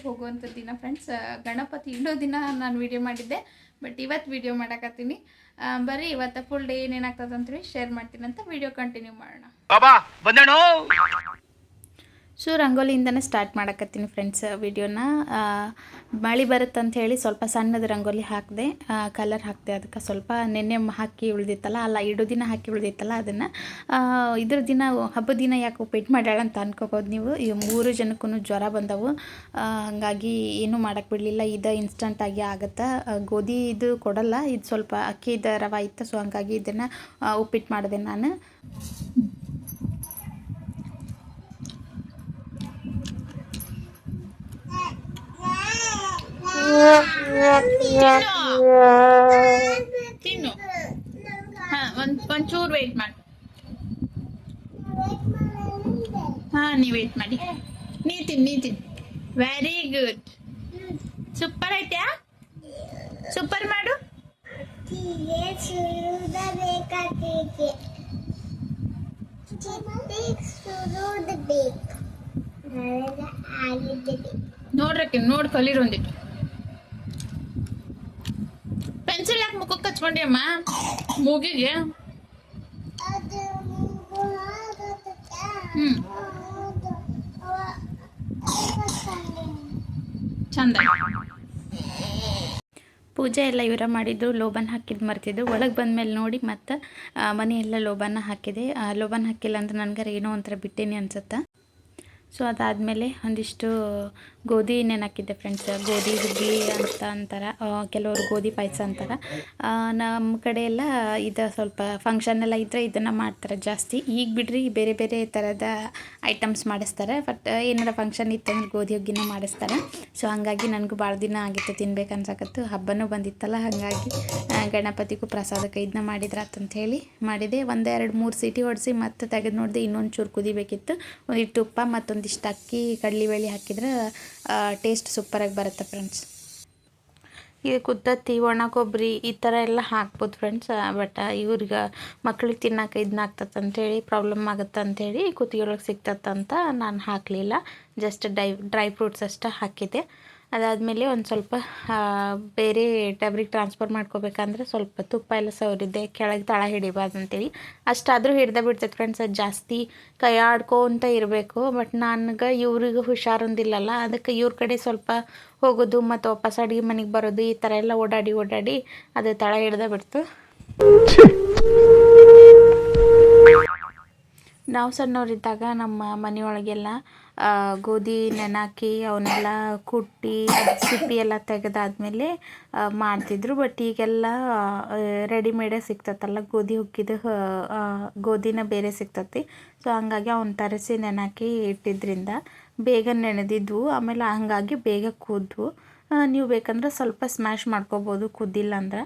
ಗಣಪತಿ ಹೋಗುವಂಥ ದಿನ ಫ್ರೆಂಡ್ಸ್ ಗಣಪತಿ ಇಡೋ ದಿನ ನಾನು ವಿಡಿಯೋ ಮಾಡಿದ್ದೆ ಬಟ್ ಇವತ್ತು ವಿಡಿಯೋ ಮಾಡಕತ್ತೀನಿ. ಆ, ಇವತ್ತ ಫುಲ್ ಡೇ ಏನೇನಾಗ್ತದೆ ಅಂತೇಳಿ ಶೇರ್ ಮಾಡ್ತೀನಿ ಅಂತ ವಿಡಿಯೋ ಕಂಟಿನ್ಯೂ ಮಾಡೋಣ ಸೊ ರಂಗೋಲಿಯಿಂದನೇ ಸ್ಟಾರ್ಟ್ ಮಾಡಕತ್ತೀನಿ ಫ್ರೆಂಡ್ಸ್ ವಿಡಿಯೋನ. ಮಳೆ ಬರುತ್ತಂತ ಹೇಳಿ ಸ್ವಲ್ಪ ಸಣ್ಣದ ರಂಗೋಲಿ ಹಾಕಿದೆ ಕಲರ್ ಹಾಕಿದೆ ಅದಕ್ಕೆ ಸ್ವಲ್ಪ ನೆನ್ನೆ ಹಾಕಿ ಉಳಿದಿತ್ತಲ್ಲ, ಅಲ್ಲ ಇಡೋ ದಿನ ಹಾಕಿ ಉಳಿದಿತ್ತಲ್ಲ ಅದನ್ನು. ಇದ್ರ ದಿನ ಹಬ್ಬದ ದಿನ ಯಾಕೆ ಉಪ್ಪಿಟ್ಟು ಮಾಡ್ಯಾಳ ಅಂತ ಅನ್ಕೋಬೋದು ನೀವು. ಈ ಮೂರು ಜನಕ್ಕೂ ಜ್ವರ ಬಂದವು. ಹಾಗಾಗಿ ಏನೂ ಮಾಡೋಕ್ಕೆ ಬಿಡಲಿಲ್ಲ. ಇದು ಇನ್ಸ್ಟಂಟಾಗಿ ಆಗುತ್ತೆ. ಗೋಧಿ ಇದು ಕೊಡಲ್ಲ. ಇದು ಸ್ವಲ್ಪ ಅಕ್ಕಿದ ರವೆ ಇತ್ತು, ಸೊ ಹಂಗಾಗಿ ಇದನ್ನು ಉಪ್ಪಿಟ್ಟು ಮಾಡಿದೆ ನಾನು. ತಿನ್ನು. ಹಾ, ಒಂದು, ಒಂಚೂರು ವೇಟ್ ಮಾಡಿ. ಹಾ, ನೀವು ವೇಟ್ ಮಾಡಿ. ನೀ ತಿನ್ ನೀ ತಿನ್ ವೆರಿ ಗುಡ್ ಸೂಪರ್ ಐತ್ಯಾ ಸೂಪರ್ ಮಾಡು. ನೋಡ್ರಕ್ಕೆ, ನೋಡ್ ಕಲೀರೊಂದಿಟ್ಟು ಪೆನ್ಸಿಲ್ ಯಾಕೆ ಮುಖಕ್ಕೆ ಹಚ್ಕೊಂಡಿ ಅಮ್ಮ? ಮೂಗಿಗೆ. ಚಂದ. ಪೂಜೆ ಎಲ್ಲ ಇವರ ಮಾಡಿದ್ದು, ಲೋಬನ್ ಹಾಕಿದ್ದು ಮರ್ತಿದ್ದು. ಒಳಗೆ ಬಂದಮೇಲೆ ನೋಡಿ ಮತ್ತು ಮನೆಯೆಲ್ಲ ಲೋಬನ್ನ ಹಾಕಿದೆ. ಲೋಬನ್ ಹಾಕಿಲ್ಲ ಅಂದ್ರೆ ನನಗಾರ ಏನೋ ಒಂಥರ ಬಿಟ್ಟೇನಿ ಅನ್ಸುತ್ತೆ? ಸೊ ಅದಾದಮೇಲೆ ಒಂದಿಷ್ಟು ಗೋಧಿ ನೆನಾಕಿದ್ದೆ ಫ್ರೆಂಡ್ಸ್ ಗೋಧಿ, ಹುಗ್ಗಿ ಅಂತ ಅಂತಾರೆ ಕೆಲವರು ಗೋಧಿ ಪಾಯಸ ಅಂತಾರೆ. ನಮ್ಮ ಕಡೆ ಎಲ್ಲ ಇದು ಸ್ವಲ್ಪ ಫಂಕ್ಷನ್ ಎಲ್ಲ ಇದ್ದರೆ ಇದನ್ನು ಮಾಡ್ತಾರೆ ಜಾಸ್ತಿ. ಈಗ ಬಿಡ್ರಿ, ಬೇರೆ ಬೇರೆ ಥರದ ಐಟಮ್ಸ್ ಮಾಡಿಸ್ತಾರೆ ಬಟ್ ಏನಾರ ಫಂಕ್ಷನ್ ಇತ್ತಂದ್ರೆ ಗೋಧಿ, ಹುಗ್ಗಿನ ಮಾಡಿಸ್ತಾರೆ. ಸೊ ಹಾಗಾಗಿ ನನಗೂ ಭಾಳ ದಿನ ಆಗಿತ್ತು ತಿನ್ಬೇಕು ಅನ್ಸಕತ್ತು. ಹಬ್ಬನೂ ಬಂದಿತ್ತಲ್ಲ, ಹಾಗಾಗಿ ಗಣಪತಿಗೂ ಪ್ರಸಾದಕ್ಕೆ ಇದನ್ನ ಮಾಡಿದ್ರಾತಂತ ಹೇಳಿ ಮಾಡಿದೆ. ಒಂದು ಎರಡು ಮೂರು ಸೀಟಿ ಹೊಡೆಸಿ ಮತ್ತೆ ತೆಗೆದು ನೋಡಿದೆ ಇನ್ನೊಂದು ಚೂರು ಕುದಿಬೇಕಿತ್ತು. ಒಂದಿಷ್ಟು ತುಪ್ಪ ಮತ್ತೊಂದಿಷ್ಟು ಅಕ್ಕಿ ಕಡಲೆಬೇಳೆ ಹಾಕಿದ್ರೆ ಟೇಸ್ಟ್ ಸೂಪರಾಗಿ ಬರುತ್ತೆ ಫ್ರೆಂಡ್ಸ್ ಇದು ಕುದ್ದತ್ತಿ ಒಣ ಕೊಬ್ಬರಿ ಈ ಥರ ಎಲ್ಲ ಹಾಕ್ಬೋದು ಫ್ರೆಂಡ್ಸ್ ಬಟ್ ಇವ್ರಿಗೆ ಮಕ್ಳಿಗೆ ತಿನ್ನೋಕೆ ಇದನ್ನ ಆಗ್ತದೆ ಅಂತೇಳಿ ಪ್ರಾಬ್ಲಮ್ ಆಗುತ್ತೆ ಅಂತೇಳಿ ಕುತ್ತಿಗೆಯೊಳಗೆ ಸಿಗ್ತತ್ತಂತ ನಾನು ಹಾಕಲಿಲ್ಲ. ಜಸ್ಟ್ ಡೈ ಡ್ರೈ ಫ್ರೂಟ್ಸ್ ಅಷ್ಟೇ ಹಾಕಿದ್ದೆ. ಅದಾದಮೇಲೆ ಒಂದು ಸ್ವಲ್ಪ ಬೇರೆ ಟಬ್ರಿಗೆ ಟ್ರಾನ್ಸ್ಫರ್ ಮಾಡ್ಕೋಬೇಕಂದ್ರೆ ಸ್ವಲ್ಪ ತುಪ್ಪ ಎಲ್ಲ ಸವರಿದ್ದೆ, ಕೆಳಗೆ ತಳ ಹಿಡಿಬಾರ್ದು ಅಂತೇಳಿ. ಅಷ್ಟಾದರೂ ಹಿಡ್ದೆ ಬಿಡ್ತೈತೆ ಫ್ರೆಂಡ್ಸ್ ಅದು ಜಾಸ್ತಿ ಕೈ ಆಡ್ಕೊಂತ ಇರಬೇಕು. ಬಟ್ ನನಗೆ ಇವ್ರಿಗೆ ಹುಷಾರೊಂದಿಲ್ಲಲ್ಲ, ಅದಕ್ಕೆ ಇವ್ರ ಕಡೆ ಸ್ವಲ್ಪ ಹೋಗೋದು ಮತ್ತು ವಾಪಸ್ ಅಡುಗೆ ಮನೆಗೆ ಬರೋದು ಈ ಥರ ಎಲ್ಲ ಓಡಾಡಿ ಓಡಾಡಿ ಅದು ತಳ ಹಿಡ್ದೆ ಬಿಡ್ತು. ನಾವು ಸಣ್ಣವರಿದ್ದಾಗ ನಮ್ಮ ಮನೆಯೊಳಗೆಲ್ಲ ಗೋಧಿ, ನೆನಾಕಿ ಅವನ್ನೆಲ್ಲ ಕುಟ್ಟಿ, ಸಿಪ್ಪಿ ಎಲ್ಲ ತೆಗೆದಾದ್ಮೇಲೆ ಮಾಡ್ತಿದ್ರು. ಬಟ್ ಈಗೆಲ್ಲ ರೆಡಿಮೇಡೇ ಸಿಗ್ತತ್ತಲ್ಲ, ಗೋಧಿ ಹುಕ್ಕಿದ ಗೋಧಿನ ಬೇರೆ ಸಿಗ್ತತಿ. ಸೊ ಹಂಗಾಗಿ ಅವನ್ನ ತರಿಸಿ ನೆನಾಕಿ ಇಟ್ಟಿದ್ರಿಂದ ಬೇಗ ನೆನೆದಿದ್ವು ಆಮೇಲೆ ಹಂಗಾಗಿ ಬೇಗ ಕೂದ್ವು. ನೀವು ಬೇಕಂದ್ರೆ ಸ್ವಲ್ಪ ಸ್ಮ್ಯಾಶ್ ಮಾಡ್ಕೋಬೋದು, ಕುದ್ದಿಲ್ಲ ಅಂದ್ರೆ.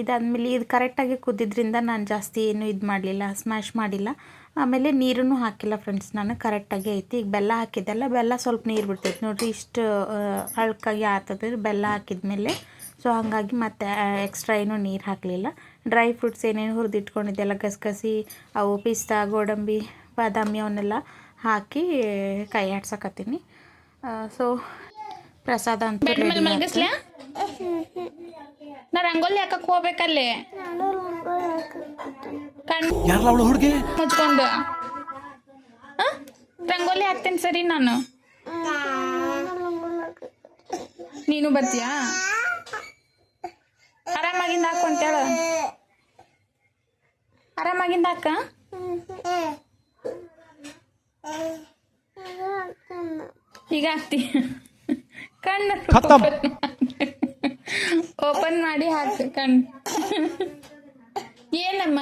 ಇದಾದ್ಮೇಲೆ ಇದು ಕರೆಕ್ಟಾಗಿ ಕುದ್ದಿದ್ರಿಂದ ನಾನು ಜಾಸ್ತಿ ಏನು ಇದು ಮಾಡಲಿಲ್ಲ ಸ್ಮ್ಯಾಶ್ ಮಾಡಿಲ್ಲ. ಆಮೇಲೆ ನೀರನ್ನು ಹಾಕಿಲ್ಲ ಫ್ರೆಂಡ್ಸ್ ನಾನು ಕರೆಕ್ಟಾಗಿ ಐತಿ. ಈಗ ಬೆಲ್ಲ ಹಾಕಿದ್ದೆಲ್ಲ ಬೆಲ್ಲ ಸ್ವಲ್ಪ ನೀರು ಬಿಡ್ತೈತಿ. ನೋಡಿರಿ ಇಷ್ಟು ಅಳ್ಕಾಗಿ ಆಗ್ತದೆ ಬೆಲ್ಲ ಹಾಕಿದ್ಮೇಲೆ. ಸೊ ಹಾಗಾಗಿ ಮತ್ತೆ ಎಕ್ಸ್ಟ್ರಾ ಏನೂ ನೀರು ಹಾಕಲಿಲ್ಲ. ಡ್ರೈ ಫ್ರೂಟ್ಸ್ ಏನೇನು ಹುರಿದಿಟ್ಕೊಂಡಿದ್ದೆಲ್ಲ ಗಸಗಸಿ ಅವು ಪಿಸ್ತಾ ಗೋಡಂಬಿ ಬಾದಾಮಿ ಅವನ್ನೆಲ್ಲ ಹಾಕಿ ಕೈ ಆಡ್ಸಕತ್ತೀನಿ ಸೊ ಪ್ರಸಾದ ಅಂತ ನಾ ರಂಗೋಲಿ ಹಾಕಕ್ ಹೋಗ್ಬೇಕಲ್ಲಿ. ನಾನು ರಂಗೋಲಿ ಹಾಕಕತ್ತೀನಿ. ಕಣ್ ಅವಳು ಹುಡುಗಿ? ಮುಚ್ಕೊಂಡು. ರಂಗೋಲಿ ಹಾಕ್ತೇನೆ ಸರಿ ನಾನು. ನಾನು ಬರ್ತೀಯಾ? ಆರಾಮಾಗಿಂದ ಹಾಕು ಅಂತೇಳ ಆರಾಮಾಗಿಂದ ಹಾಕ. ಈಗ ಹಾಕ್ತಿ. ಕಣ್ಣು. ಓಪನ್ ಮಾಡಿ ಹಾಕು ಕಣ್. ಏನಮ್ಮ?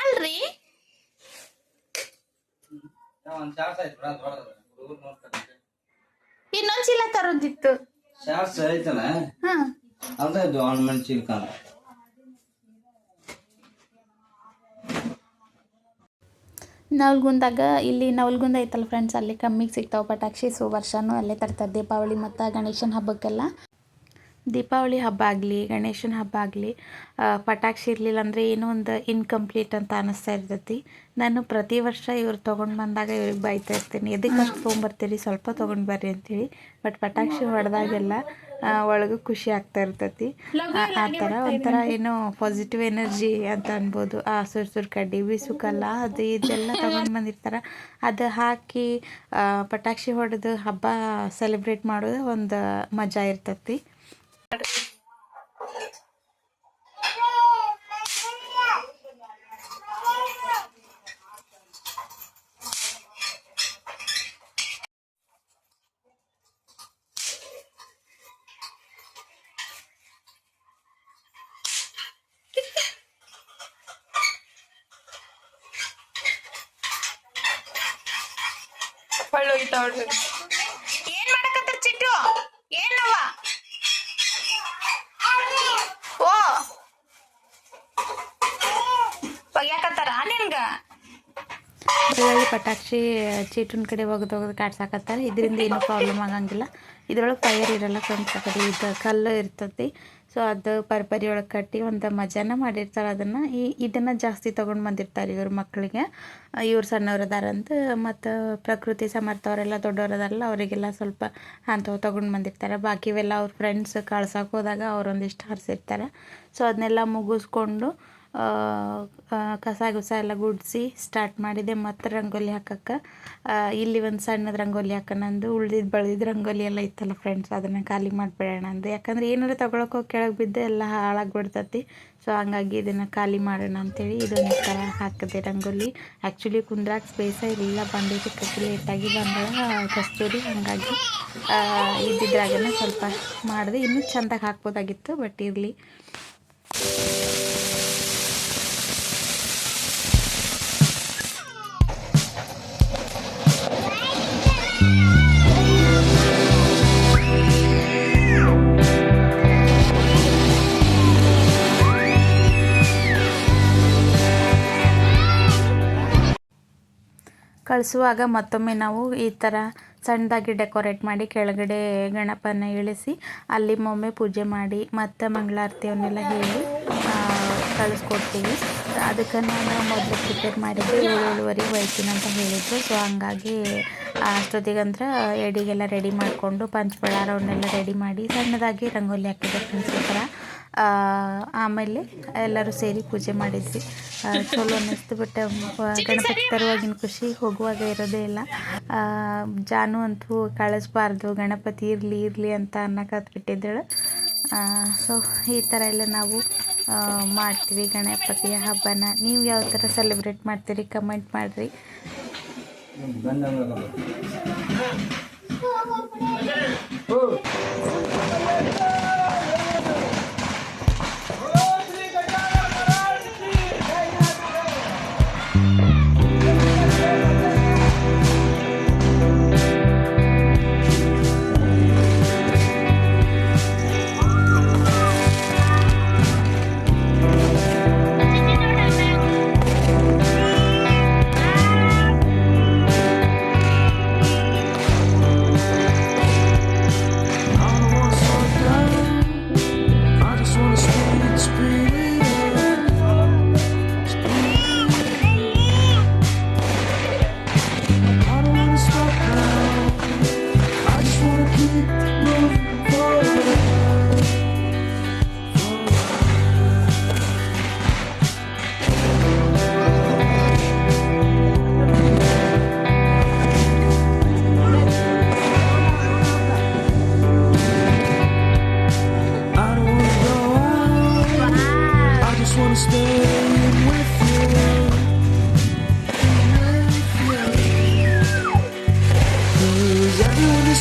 ಅಲ್ರಿ? ಇನ್ನೊಂದ್ ಚೀಲ ತರೋದಿತ್ತು. ಶಾರ್ಟ್ಸ್ ಐತಲ್ಲ ಹಾ. ಅದೇ ಆರ್ನಮೆಂಟ್ ನವಲ್ಗುಂದಾಗ ಇಲ್ಲಿ ನವಲ್ಗುಂದ ಐತಲ್ಲ ಫ್ರೆಂಡ್ಸ್ ಅಲ್ಲಿ ಕಮ್ಮಿಗೆ ಸಿಗ್ತಾವೆ ಪಟಾಕ್ಷಿ ಸೊ ವರ್ಷನೂ ಅಲ್ಲೇ ತರ್ತಾರೆ. ದೀಪಾವಳಿ ಮತ್ತು ಗಣೇಶನ ಹಬ್ಬಕ್ಕೆಲ್ಲ? ದೀಪಾವಳಿ ಹಬ್ಬ ಆಗಲಿ ಗಣೇಶನ ಹಬ್ಬ ಆಗಲಿ ಪಟಾಕ್ಷಿ ಇರಲಿಲ್ಲ ಅಂದರೆ ಏನೋ ಒಂದು ಇನ್ಕಂಪ್ಲೀಟ್ ಅಂತ ಅನ್ನಿಸ್ತಾ ಇರ್ತೈತಿ. ನಾನು ಪ್ರತಿ ವರ್ಷ ಇವ್ರು ತೊಗೊಂಡು ಬಂದಾಗ ಇವ್ರಿಗೆ ಬೈತಾ ಇರ್ತೀನಿ. ಎದಕ್ಕೆ ಅಷ್ಟು ತೊಗೊಂಬರ್ತೀರಿ ಸ್ವಲ್ಪ ತೊಗೊಂಡು ಬರ್ರಿ ಅಂತೇಳಿ. ಬಟ್ ಪಟಾಕ್ಷಿ ಹೊಡೆದಾಗೆಲ್ಲ ಒಳಗೂ ಖುಷಿ ಆಗ್ತಾ ಇರ್ತೈತಿ. ಆ- ತರ ಥರ ಒಂಥರ ಏನೋ ಪಾಸಿಟಿವ್ ಎನರ್ಜಿ ಅಂತ ಅನ್ಬೋದು. ಆ ಸುರ್ ಸುರ್ ಕಡ್ಡಿ ಬೀಸುಕಲ್ಲ ಅದು ಇದೆಲ್ಲ ತಗೊಂಡ್ ಬಂದಿರ್ತಾರೆ. ಅದು ಹಾಕಿ ಪಟಾಕ್ಷಿ ಹೊಡೆದು ಹಬ್ಬ ಸೆಲೆಬ್ರೇಟ್ ಮಾಡೋದು ಒಂದು ಮಜಾ ಇರ್ತೈತಿ. ಏನ್ ಮಾಡಕತ್ತಾರ ಚಿಟ್ಟು? ಏನವ ಓ. ಒಗ್ಯಾಕತ್ತಾರ ನಿನ್ಗ? ಬೆಳ್ಳುಳ್ಳಿ ಪಟಾಕ್ಷಿ ಚೀಟಿನ ಕಡೆ ಒಗ್ದು ಒಗ್ದು ಕಾಡ್ಸಾಕತ್ತಾರೆ ಇದರಿಂದ ಏನೂ ಪ್ರಾಬ್ಲಮ್ ಆಗಂಗಿಲ್ಲ. ಇದ್ರೊಳಗೆ ಫೈರ್ ಇರಲ್ಲ ಕಡೆ ಇದು ಕಲ್ಲು ಇರ್ತೈತಿ. ಸೊ ಅದು ಪರ್ಪರಿ ಒಳಗೆ ಕಟ್ಟಿ ಒಂದು ಮಜಾನ ಮಾಡಿರ್ತಾರೆ ಅದನ್ನು. ಈ ಇದನ್ನು ಜಾಸ್ತಿ ತೊಗೊಂಡು ಬಂದಿರ್ತಾರೆ ಇವ್ರ ಮಕ್ಕಳಿಗೆ ಇವ್ರು ಸಣ್ಣವ್ರು ಅದಾರಂತ ಮತ್ತು ಪ್ರಕೃತಿ ಸಮರ್ಥವರೆಲ್ಲ ದೊಡ್ಡವ್ರು ಅದಾರಲ್ಲ, ಅವರಿಗೆಲ್ಲ ಸ್ವಲ್ಪ ಅಂಥವು ತೊಗೊಂಡು ಬಂದಿರ್ತಾರೆ. ಬಾಕಿವೆಲ್ಲ ಅವ್ರ ಫ್ರೆಂಡ್ಸ್ ಕಳ್ಸೋಕೆ ಹೋದಾಗ ಅವರೊಂದಿಷ್ಟು ಹರಿಸಿರ್ತಾರೆ. ಸೊ ಅದನ್ನೆಲ್ಲ ಮುಗಿಸ್ಕೊಂಡು ಕಸ ಗುಸ ಎಲ್ಲ ಗುಡಿಸಿ ಸ್ಟಾರ್ಟ್ ಮಾಡಿದೆ. ಮತ್ತು ರಂಗೋಲಿ ಹಾಕಕ್ಕೆ. ಇಲ್ಲಿ ಒಂದು ಸಣ್ಣದು ರಂಗೋಲಿ ಹಾಕೋಣಂದು ಉಳ್ದಿದ್ದು ಬೆಳೆದಿದ್ದು ರಂಗೋಲಿ ಎಲ್ಲ ಇತ್ತಲ್ಲ ಫ್ರೆಂಡ್ಸ್ ಅದನ್ನು ಖಾಲಿ ಮಾಡಿಬಿಡೋಣ ಅಂದೆ. ಯಾಕಂದ್ರೆ ಏನಾರು ತೊಗೊಳಕ್ಕೆ ಹೋಗಿ ಕೆಳಗೆ ಬಿದ್ದು ಎಲ್ಲ ಹಾಳಾಗ್ಬಿಡ್ತತಿ ಸೊ ಹಂಗಾಗಿ ಇದನ್ನು ಖಾಲಿ ಮಾಡೋಣ ಅಂತೇಳಿ ಇದೊಂದು ಥರ ಹಾಕಿದೆ ರಂಗೋಲಿ. ಆ್ಯಕ್ಚುಲಿ ಕುಂದ್ರಾಕ್ ಸ್ಪೇಸ ಇಲ್ಲ. ಬಂದಿದ್ದು ಕಟ್ಟಿ ಲೇಟಾಗಿ ಬಂದ ಕಸ್ತೂರಿ. ಹಾಗಾಗಿ ಆ, ಇದ್ದಿದ್ರಾಗನೇ ಸ್ವಲ್ಪ ಮಾಡಿದೆ. ಇನ್ನೂ ಚೆಂದಾಗಿ ಹಾಕ್ಬೋದಾಗಿತ್ತು ಬಟ್ ಇರಲಿ. ಕಳಿಸುವಾಗ ಮತ್ತೊಮ್ಮೆ ನಾವು ಈ ಥರ ಸಣ್ಣದಾಗಿ ಡೆಕೋರೇಟ್ ಮಾಡಿ ಕೆಳಗಡೆ ಗಣಪನ ಇಳಿಸಿ ಅಲ್ಲಿ ಒಮ್ಮೆ ಪೂಜೆ ಮಾಡಿ ಮತ್ತು ಮಂಗಳಾರತಿಯವನ್ನೆಲ್ಲ ಹೇಳಿ ಕಳಿಸ್ಕೊಡ್ತೀವಿ. ಅದಕ್ಕೆ ನಾನು ಮೊದಲು ಪ್ರಿಪೇರ್ ಮಾಡಿದ್ದೆ ಏಳು ಏಳುವರೆಗೆ ಹೋಯ್ತೀನಿ ಅಂತ ಹೇಳಿದ್ರು. ಸೊ ಹಂಗಾಗಿ ಅಷ್ಟೊತ್ತಿಗಂದ್ರೆ ಎಡಿಗೆಲ್ಲ ರೆಡಿ ಮಾಡಿಕೊಂಡು ಪಂಚಬಳಾರವನ್ನೆಲ್ಲ ರೆಡಿ ಮಾಡಿ ಸಣ್ಣದಾಗಿ ರಂಗೋಲಿ ಹಾಕಿದ್ದೆ ಫ್ರೆಂಡ್ಸ್ ಈ ಥರ ಆಮೇಲೆ ಎಲ್ಲರೂ ಸೇರಿ ಪೂಜೆ ಮಾಡಿದ್ವಿ. ಚಲೋ ಅನ್ನಿಸ್ತು ಬಟ್ ಗಣಪತಿ ತರುವಾಗಿನ ಖುಷಿ ಹೋಗುವಾಗ ಇರೋದೇ ಇಲ್ಲ. ಆ, ಜಾನು ಅಂತೂ ಕಳಿಸ್ಬಾರ್ದು ಗಣಪತಿ ಇರಲಿ ಇರಲಿ ಅಂತ ಅನ್ನಕತ್ಬಿಟ್ಟಿದ್ದಳು ಸೊ ಈ ಥರ ಎಲ್ಲ ನಾವು ಮಾಡ್ತೀವಿ ಗಣಪತಿಯ ಹಬ್ಬನ. ನೀವು ಯಾವ ಥರ ಸೆಲೆಬ್ರೇಟ್ ಮಾಡ್ತೀರಿ? ಕಮೆಂಟ್ ಮಾಡಿರಿ.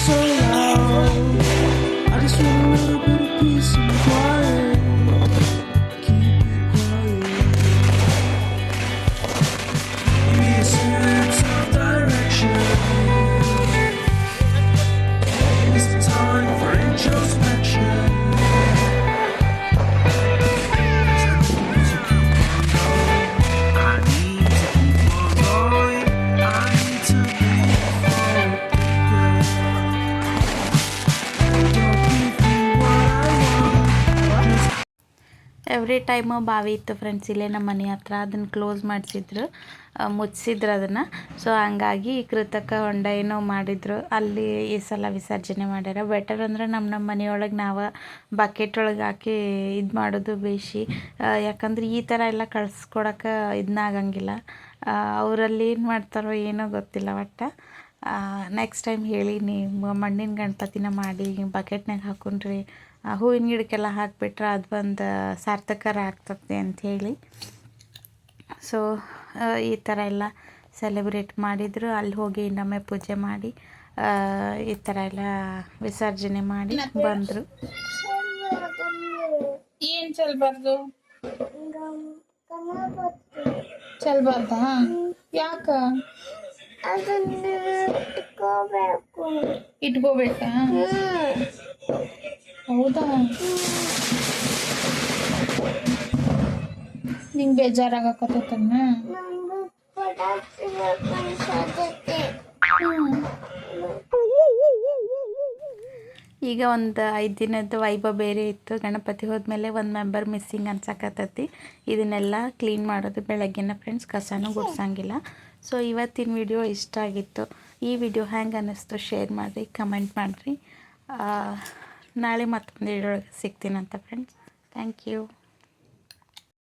so loud. I just want a little bit of peace every time ಬಾವಿ ಇತ್ತು ಫ್ರೆಂಡ್ಸ್ ಇಲ್ಲೇ ನಮ್ಮ ಮನೆ ಹತ್ರ ಅದನ್ನು ಕ್ಲೋಸ್ ಮಾಡಿಸಿದ್ರು. ಮುಚ್ಚಿಸಿದ್ರು ಅದನ್ನು. ಸೊ ಹಂಗಾಗಿ ಕೃತಕ ಹೊಂಡ ಏನೋ ಮಾಡಿದ್ರು. ಅಲ್ಲಿ ಈ ಸಲ ವಿಸರ್ಜನೆ ಮಾಡ್ಯಾರ. ಬೆಟರ್ ಅಂದ್ರೆ ನಮ್ಮ ನಮ್ಮ ಮನೆಯೊಳಗೆ ನಾವು ಬಕೆಟ್ ಒಳಗೆ ಹಾಕಿ ಇದು ಮಾಡೋದು ಬೇಷಿ. ಯಾಕಂದ್ರೆ ಈ ಥರ ಎಲ್ಲ ಕಳ್ಸ್ಕೊಡಕ್ಕೆ ಇದನ್ನಾಗಂಗಿಲ್ಲ ಅವರಲ್ಲಿ ಏನು ಮಾಡ್ತಾರೋ ಏನೋ ಗೊತ್ತಿಲ್ಲ ಒಟ್ಟು. ನೆಕ್ಸ್ಟ್ ಟೈಮ್ ಹೇಳಿ ನೀವು ಮಣ್ಣಿನ ಗಣಪತಿನ ಮಾಡಿ ಬಕೆಟ್ನಾಗ ಹಾಕೊಂಡ್ರಿ. ಹೂವಿನ ಗಿಡಕ್ಕೆಲ್ಲ ಹಾಕಿಬಿಟ್ರೆ ಅದು ಒಂದು ಸಾರ್ಥಕರ ಆಗ್ತದೆ ಅಂಥೇಳಿ ಸೊ ಈ ಥರ ಎಲ್ಲ ಸೆಲೆಬ್ರೇಟ್ ಮಾಡಿದರು. ಅಲ್ಲಿ ಹೋಗಿ ಇನ್ನೊಮ್ಮೆ ಪೂಜೆ ಮಾಡಿ ಈ ಥರ ಎಲ್ಲ ವಿಸರ್ಜನೆ ಮಾಡಿ ಬಂದರು. ಏನು ಚಲ್ಬಾರ್ದು ಚಲ್ಬಾರ್ದಾ ಯಾಕ? ಇಟ್ಕೋಬೇಕು. ಇಟ್ಕೋಬೇಕಾ? ಹೌದಾ? ನಿಂಗೆ ಬೇಜಾರಾಗಕತ್ತೈತನ್ನ ಈಗ ಒಂದು ಐದು ದಿನದ ವೈಭವ ಬೇರೆ ಇತ್ತು. ಗಣಪತಿ ಹೋದ್ಮೇಲೆ ಒಂದು ಮೆಂಬರ್ ಮಿಸ್ಸಿಂಗ್ ಅನ್ಸಕತ್ತೈತಿ. ಇದನ್ನೆಲ್ಲ ಕ್ಲೀನ್ ಮಾಡೋದು ಬೆಳಗ್ಗೆನ ಫ್ರೆಂಡ್ಸ್ ಕಸನೂ ಗುಡ್ಸಂಗಿಲ್ಲ. ಸೊ ಇವತ್ತಿನ ವಿಡಿಯೋ ಇಷ್ಟ ಆಗಿತ್ತು. ಈ ವಿಡಿಯೋ ಹ್ಯಾಂಗೆ ಅನ್ನಿಸ್ತು ಶೇರ್ ಮಾಡಿರಿ ಕಮೆಂಟ್ ಮಾಡಿರಿ. ನಾಳೆ ಮತ್ತೊಂದು ವಿಡಿಯೋ ಸಿಗ್ತೀನಂತ ಫ್ರೆಂಡ್ಸ್ ಥ್ಯಾಂಕ್ ಯು